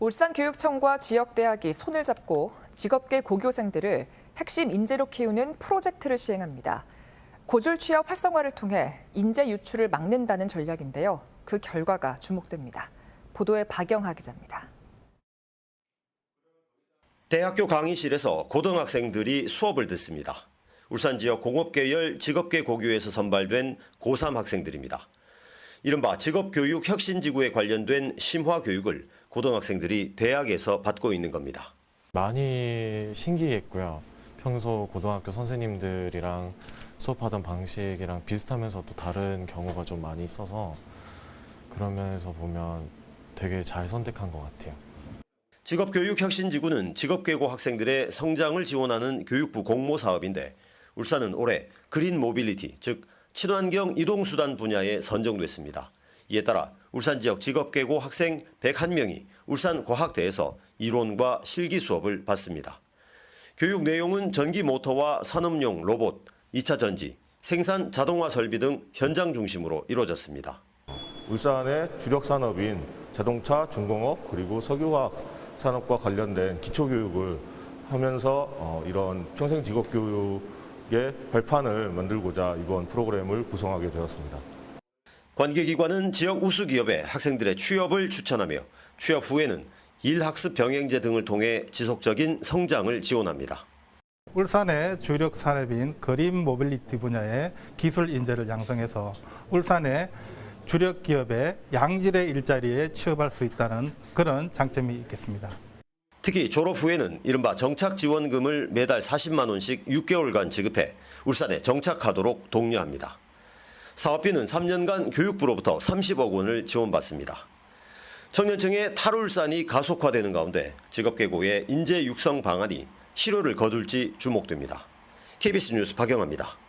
울산교육청과 지역대학이 손을 잡고 직업계 고교생들을 핵심 인재로 키우는 프로젝트를 시행합니다. 고졸 취업 활성화를 통해 인재 유출을 막는다는 전략인데요. 그 결과가 주목됩니다. 보도에 박영하 기자입니다. 대학교 강의실에서 고등학생들이 수업을 듣습니다. 울산 지역 공업계열 직업계 고교에서 선발된 고3 학생들입니다. 이른바 직업교육 혁신지구에 관련된 심화교육을 고등학생들이 대학에서 받고 있는 겁니다. 많이 신기했고요. 평소 고등학교 선생님들이랑 수업하던 방식이랑 비슷하면서도 다른 경우가 좀 많이 있어서 그런 면에서 보면 되게 잘 선택한 것 같아요. 직업교육 혁신지구는 직업계고 학생들의 성장을 지원하는 교육부 공모 사업인데 울산은 올해 그린 모빌리티, 즉 친환경 이동수단 분야에 선정됐습니다. 이에 따라 울산 지역 직업계고 학생 101명이 울산 과학대에서 이론과 실기 수업을 받습니다. 교육 내용은 전기 모터와 산업용 로봇, 2차 전지, 생산 자동화 설비 등 현장 중심으로 이루어졌습니다. 울산의 주력 산업인 자동차, 중공업 그리고 석유화학 산업과 관련된 기초 교육을 하면서 어, 이런 평생 직업 교육 의 발판을 만들고자 이번 프로그램을 구성하게 되었습니다. 관계기관은 지역 우수 기업에 학생들의 취업을 추천하며 취업 후에는 일학습 병행제 등을 통해 지속적인 성장을 지원합니다. 울산의 주력 산업인 그린 모빌리티 분야의 기술 인재를 양성해서 울산의 주력 기업의 양질의 일자리에 취업할 수 있다는 그런 장점이 있겠습니다. 특히 졸업 후에는 이른바 정착 지원금을 매달 40만 원씩 6개월간 지급해 울산에 정착하도록 독려합니다. 사업비는 3년간 교육부로부터 30억 원을 지원받습니다. 청년층의 탈울산이 가속화되는 가운데 직업계고의 인재 육성 방안이 실효를 거둘지 주목됩니다. KBS 뉴스 박영아입니다.